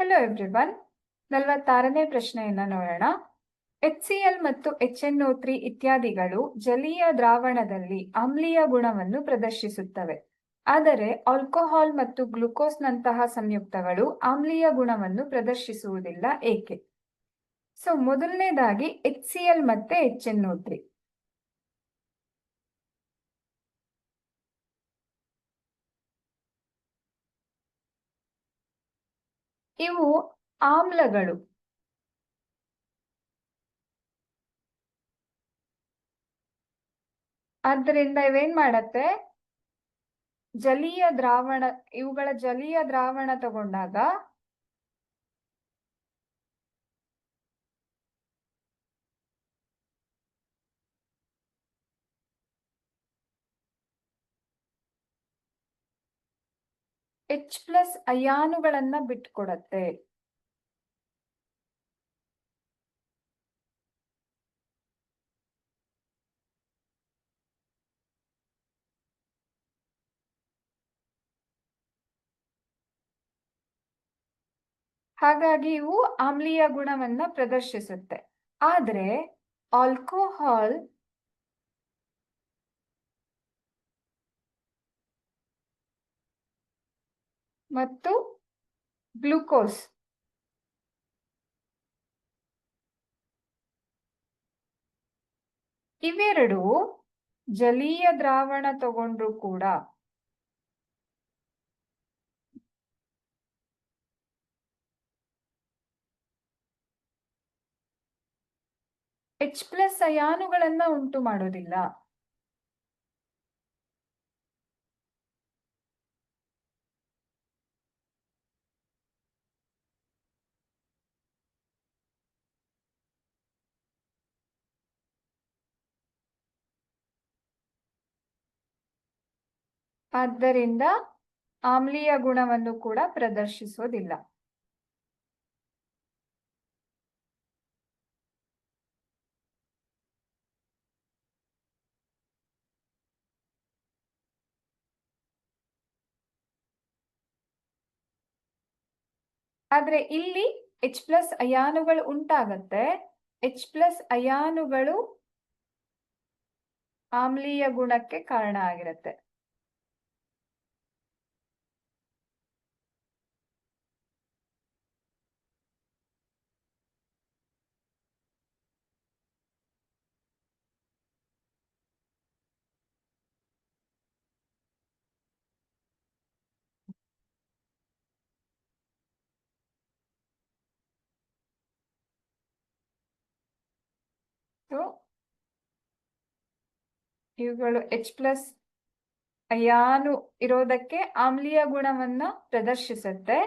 Hello everyone ನಲವತ್ತಾರನೇ ಪ್ರಶ್ನೆಯನ್ನ ನೋಡೋಣ. ಎಚ್ ಸಿ ಎಲ್ ಮತ್ತು ಎಚ್ ಎನ್ ತ್ರೀ ಇತ್ಯಾದಿಗಳು ಜಲೀಯ ದ್ರಾವಣದಲ್ಲಿ ಆಮ್ಲೀಯ ಗುಣವನ್ನು ಪ್ರದರ್ಶಿಸುತ್ತವೆ. ಆದರೆ ಆಲ್ಕೋಹಾಲ್ ಮತ್ತು ಗ್ಲುಕೋಸ್ನಂತಹ ಸಂಯುಕ್ತಗಳು ಆಮ್ಲೀಯ ಗುಣವನ್ನು ಪ್ರದರ್ಶಿಸುವುದಿಲ್ಲ ಏಕೆ? ಸೊ ಮೊದಲನೇದಾಗಿ ಎಚ್ ಸಿ ಎಲ್ ಮತ್ತೆ ಎಚ್ ಎನ್ ತ್ರೀ ಇವು ಆಮ್ಲಗಳು. ಆದ್ರಿಂದ ಇವೇನ್ ಮಾಡತ್ತೆ? ಜಲೀಯ ದ್ರಾವಣ ಇವುಗಳ ಜಲೀಯ ದ್ರಾವಣ ತಗೊಂಡಾಗ ಎಚ್ ಪ್ಲಸ್ ಅಯಾನುಗಳನ್ನ ಬಿಟ್ಕೊಡತ್ತೆ. ಹಾಗಾಗಿ ಇವು ಆಮ್ಲೀಯ ಗುಣವನ್ನ ಪ್ರದರ್ಶಿಸುತ್ತೆ. ಆದ್ರೆ ಆಲ್ಕೋಹಾಲ್ ಮತ್ತು ಗ್ಲೂಕೋಸ್. ಇವೆರಡು ಜಲೀಯ ದ್ರಾವಣ ತಗೊಂಡ್ರು ಕೂಡ ಎಚ್ ಪ್ಲಸ್ ಅಯಾನುಗಳನ್ನ ಉಂಟು ಮಾಡೋದಿಲ್ಲ. ಆದ್ದರಿಂದ ಆಮ್ಲೀಯ ಗುಣವನ್ನು ಕೂಡ ಪ್ರದರ್ಶಿಸೋದಿಲ್ಲ. ಆದ್ರೆ ಇಲ್ಲಿ ಎಚ್ ಪ್ಲಸ್ ಅಯಾನುಗಳು ಉಂಟಾಗತ್ತೆ. ಎಚ್ ಪ್ಲಸ್ ಅಯಾನುಗಳು ಆಮ್ಲೀಯ ಗುಣಕ್ಕೆ ಕಾರಣ ಆಗಿರುತ್ತೆ. ಇವುಗಳು ಎಚ್ ಪ್ಲಸ್ ಅಯಾನು ಇರೋದಕ್ಕೆ ಆಮ್ಲೀಯ ಗುಣವನ್ನ ಪ್ರದರ್ಶಿಸುತ್ತೆ.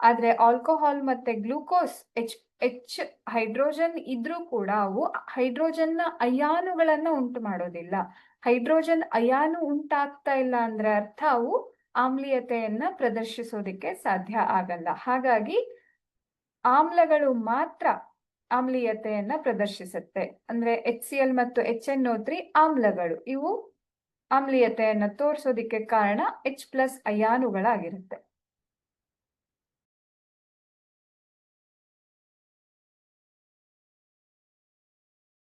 ಆದ್ರೆ ಆಲ್ಕೋಹಾಲ್ ಮತ್ತೆ ಗ್ಲೂಕೋಸ್ ಎಚ್ ಎಚ್ ಹೈಡ್ರೋಜನ್ ಇದ್ರೂ ಕೂಡ ಅವು ಹೈಡ್ರೋಜನ್ನ ಅಯಾನುಗಳನ್ನ ಉಂಟು ಮಾಡೋದಿಲ್ಲ. ಹೈಡ್ರೋಜನ್ ಅಯಾನು ಉಂಟಾಗ್ತಾ ಇಲ್ಲ ಅಂದ್ರೆ ಅರ್ಥ ಅವು ಆಮ್ಲೀಯತೆಯನ್ನ ಪ್ರದರ್ಶಿಸೋದಿಕ್ಕೆ ಸಾಧ್ಯ ಆಗಲ್ಲ. ಹಾಗಾಗಿ ಆಮ್ಲಗಳು ಮಾತ್ರ ಆಮ್ಲೀಯತೆಯನ್ನ ಪ್ರದರ್ಶಿಸುತ್ತೆ. ಅಂದ್ರೆ ಎಚ್ ಸಿ ಎಲ್ ಮತ್ತು ಎಚ್ ಎನ್ ಓ ತ್ರೀ ಆಮ್ಲಗಳು. ಇವು ಆಮ್ಲೀಯತೆಯನ್ನ ತೋರಿಸೋದಿಕ್ಕೆ ಕಾರಣ ಎಚ್ ಪ್ಲಸ್ ಅಯಾನುಗಳಾಗಿರುತ್ತೆ.